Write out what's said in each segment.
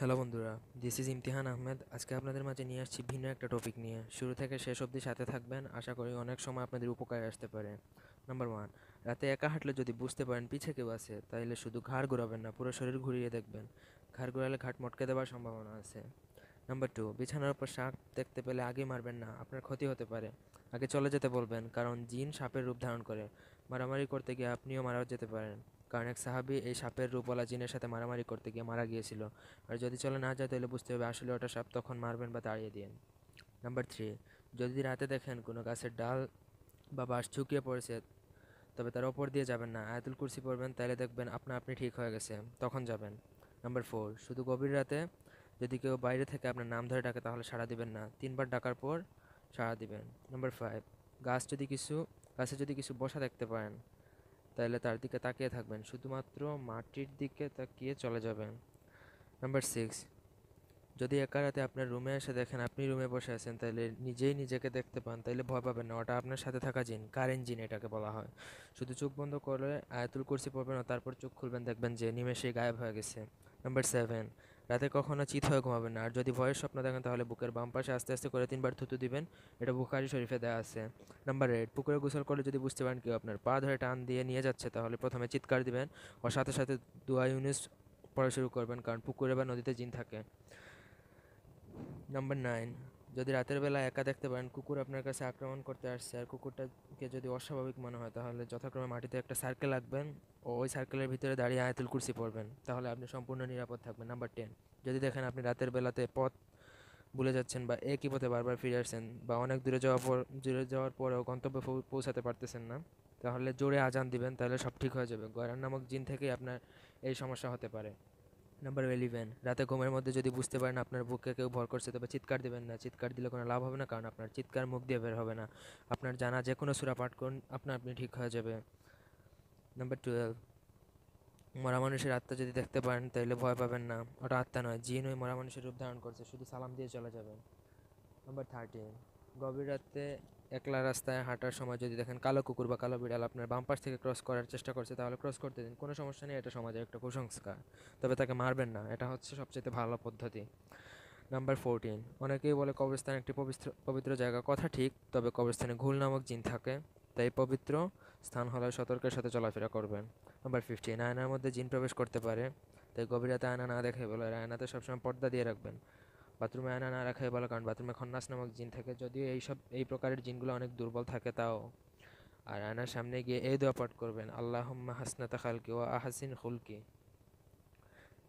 Hello বন্ধুরা this is ইমতিহান Ahmed. আজকে আপনাদের মাঝে নিয়ে আসছি ভিন্ন একটা টপিক নিয়ে। শুরু থেকে শেষ অবধি সাথে থাকবেন, আশা করি অনেক সময় আপনাদের উপকারে আসতে পারে। নাম্বার ওয়ান রাতে একা হাঁটলে যদি বুঝতে পারেন পিছে কেউ আছে তাহলে শুধু ঘাড় ঘোরাবেন না, পুরো শরীর ঘুরিয়ে দেখবেন। ঘাড় ঘোরালে ঘাট মটকে দেওয়ার সম্ভাবনা আছে। নাম্বার টু বিছানার উপর সাপ দেখতে পেলে আগে মারবেন না, আপনার ক্ষতি হতে পারে। আগে চলে যেতে বলবেন, কারণ জিন সাপের রূপ ধারণ করে। মারামারি করতে গিয়ে আপনিও মারা যেতে পারেন। কারণ এক সাহাবি এই সাপের রূপওয়ালা জিনের সাথে মারামারি করতে গিয়ে মারা গিয়েছিল। আর যদি চলে না যায়, তাহলে বুঝতে হবে আসলে ওটা সাপ তখন মারবেন বা তাড়িয়ে দিন নাম্বার থ্রি যদি রাতে দেখেন কোনো গাছের ডাল বা বাঁশ ঝুঁকিয়ে পড়েছে, তবে তার ওপর দিয়ে যাবেন না। আয়াতুল কুরসি পড়বেন তাহলে দেখবেন আপনা আপনি ঠিক হয়ে গেছে, তখন যাবেন। নাম্বার ফোর শুধু গভীর রাতে যদি কেউ বাইরে থেকে আপনার নাম ধরে ডাকে, তাহলে সাড়া দিবেন না। তিনবার ডাকার পর সাড়া দিবেন। নাম্বার ফাইভ গাছ যদি কিছু, গাছে যদি কিছু বসা দেখতে পারেন তাহলে তার দিকে তাকিয়ে থাকবেন। শুধুমাত্র মাটির দিকে তাকিয়ে চলে যাবেন। নাম্বার সিক্স, যদি একা রাতে আপনার রুমে এসে দেখেন আপনি রুমে বসে আছেন, তাহলে নিজেই নিজেকে দেখতে পান। তাহলে ভয় পাবেন না, ওটা আপনার সাথে থাকা জিন, কারেন্ট জিন এটাকে বলা হয়। শুধু চোখ বন্ধ করে আয়াতুল কুরসি পড়বেন তারপর চোখ খুলবেন, দেখবেন যে নিমেষেই গায়েব হয়ে গেছে। নাম্বার সেভেন রাতে কখনো চিত হয়ে ঘুমাবেন না। আর যদি ভয়ের স্বপ্ন দেখেন, তাহলে বুকের বাম পাশে আস্তে আস্তে করে তিনবার থুতু দিবেন। এটা বুখারি শরীফে দেওয়া আছে। নাম্বার এইট পুকুরে গোসল করলে যদি বুঝতে পারেন কেউ আপনার পা ধরে টান দিয়ে নিয়ে যাচ্ছে, তাহলে প্রথমে চিৎকার দিবেন ও সাথে সাথে দুয়া ইউনিস পড়া শুরু করবেন, কারণ পুকুরে বা নদীতে জিন থাকে। নাম্বার নাইন যদি রাতের বেলা একা দেখতে পারেন, কুকুর আপনার কাছে আক্রমণ করতে আসছে আর কুকুরটাকে যদি অস্বাভাবিক মনে হয়, তাহলে যথাক্রমে মাটিতে একটা সার্কেল আঁকবেন ও ওই সার্কেলের ভিতরে দাঁড়িয়ে আয়াতুল কুরসি পড়বেন। তাহলে আপনি সম্পূর্ণ নিরাপদ থাকবেন। নাম্বার টেন যদি দেখেন আপনি রাতের বেলাতে পথ ভুলে যাচ্ছেন বা একই পথে বারবার ফিরে আসছেন বা অনেক দূরে যাওয়ার পর, দূরে যাওয়ার পরেও গন্তব্যে পৌঁছাতে পারতেছেন না, তাহলে জোরে আজান দিবেন, তাহলে সব ঠিক হয়ে যাবে। গয়রান নামক জিন থেকেই আপনার এই সমস্যা হতে পারে। নাম্বার ইলেভেন রাতে ঘুমের মধ্যে যদি বুঝতে পারেন আপনার বুকে কেউ ভর করছে, তবে চিৎকার দেবেন না। চিৎকার দিলে কোনো লাভ হবে না, কারণ আপনার চিৎকার মুখ দিয়ে বের হবে না। আপনার জানা যে কোনো সুরা পাঠ করুন, আপনা আপনি ঠিক হয়ে যাবে। নাম্বার টুয়েলভ মরা মানুষের আত্মা যদি দেখতে পারেন, তাহলে ভয় পাবেন না। ওটা আত্মা নয়, জিন ওই মরা মানুষের রূপ ধারণ করছে, শুধু সালাম দিয়ে চলে যাবেন নাম্বার থার্টিন গভীর রাতে একলা রাস্তায় হাঁটার সময় যদি দেখেন কালো কুকুর বা কালো বিড়াল আপনার বাম পাশ থেকে ক্রস করার চেষ্টা করছে, তাহলে ক্রস করতে দিন। কোনো সমস্যা নেই, এটা সমাজের একটা কুসংস্কার। তবে তাকে মারবেন না, এটা হচ্ছে সবচেয়ে ভালো পদ্ধতি। নাম্বার ফোরটিন অনেকেই বলে কবরস্থান একটি পবিত্র পবিত্র জায়গা। কথা ঠিক, তবে কবরস্থানে ঘুল নামক জিন থাকে। তাই পবিত্র স্থান হলে সতর্কের সাথে চলাফেরা করবেন। নাম্বার ফিফটিন আয়নার মধ্যে জিন প্রবেশ করতে পারে। তাই গভীর আয়না না দেখে বলে আয়নাতে সবসময় পর্দা দিয়ে রাখবেন। বাথরুমে আয়না না রাখাই ভালো, কারণ বাথরুমে খন্নাস নামক জিন থাকে। যদিও এইসব, এই প্রকারের জিনগুলো অনেক দুর্বল থাকে তাও। আর আয়নার সামনে গিয়ে এই দোয়া পাঠ করবেন আল্লাহ হাসনাতা খালকি ও আহাসিন খুলকি।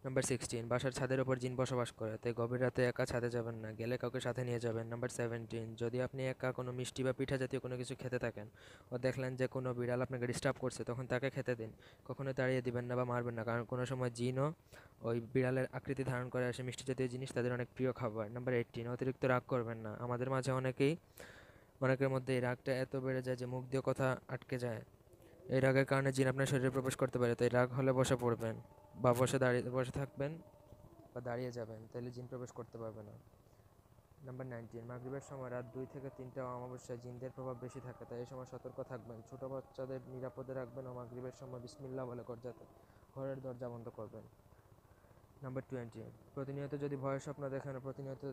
নাম্বার সিক্সটিন বাসার ছাদের ওপর জিন বসবাস করে। তাই গভীর রাতে একা ছাদে যাবেন না, গেলে কাউকে সাথে নিয়ে যাবেন। নাম্বার সেভেন্টিন যদি আপনি একা কোনো মিষ্টি বা পিঠা জাতীয় কোনো কিছু খেতে থাকেন ও দেখলেন যে কোনো বিড়াল আপনাকে ডিস্টার্ব করছে, তখন তাকে খেতে দিন। কখনো তাড়িয়ে দিবেন না বা মারবেন না, কারণ কোনো সময় জিনও ওই বিড়ালের আকৃতি ধারণ করে আসে মিষ্টি জাতীয় জিনিস তাদের অনেক প্রিয় খাবার। নাম্বার এইটিন অতিরিক্ত রাগ করবেন না। আমাদের মাঝে অনেকেই, অনেকের মধ্যে এই রাগটা এত বেড়ে যায় যে মুখ দিয়ে কথা আটকে যায়। এই রাগের কারণে জিন আপনার শরীরে প্রবেশ করতে পারে, তাই রাগ হলে বসে পড়বেন। বা বসে দাঁড়িয়ে, বসে থাকবেন বা দাঁড়িয়ে যাবেন, তাহলে জিন প্রবেশ করতে পারবে না। নাম্বার নাইনটিন মাগরিবের সময় রাত দুই থেকে তিনটা অমাবস্যায় জিনদের প্রভাব বেশি থাকে, তাই এই সময় সতর্ক থাকবেন। ছোট বাচ্চাদের নিরাপদে রাখবেন ও মাগরিবের সময় বিসমিল্লাহ বলে দরজাতে ঘরের দরজা বন্ধ করবেন। নাম্বার টোয়েন্টি প্রতিনিয়ত যদি ভয়ের স্বপ্ন দেখেন প্রতিনিয়ত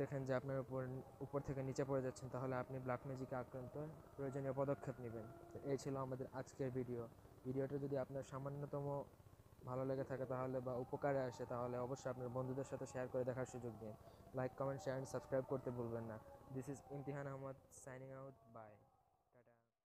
দেখেন যে আপনার উপর উপর থেকে নিচে পড়ে যাচ্ছেন, তাহলে আপনি ব্ল্যাক ম্যাজিকে আক্রান্ত, প্রয়োজনীয় পদক্ষেপ নেবেন। এই ছিল আমাদের আজকের ভিডিও। ভিডিওটা যদি আপনার সামান্যতম ভালো লেগে থাকে তাহলে বা উপকারে আসে, তাহলে অবশ্যই আপনার বন্ধুদের সাথে শেয়ার করে দেখার সুযোগ দিন। Like comment share and subscribe করতে ভুলবেন না। This is Imtihan Ahmad signing out bye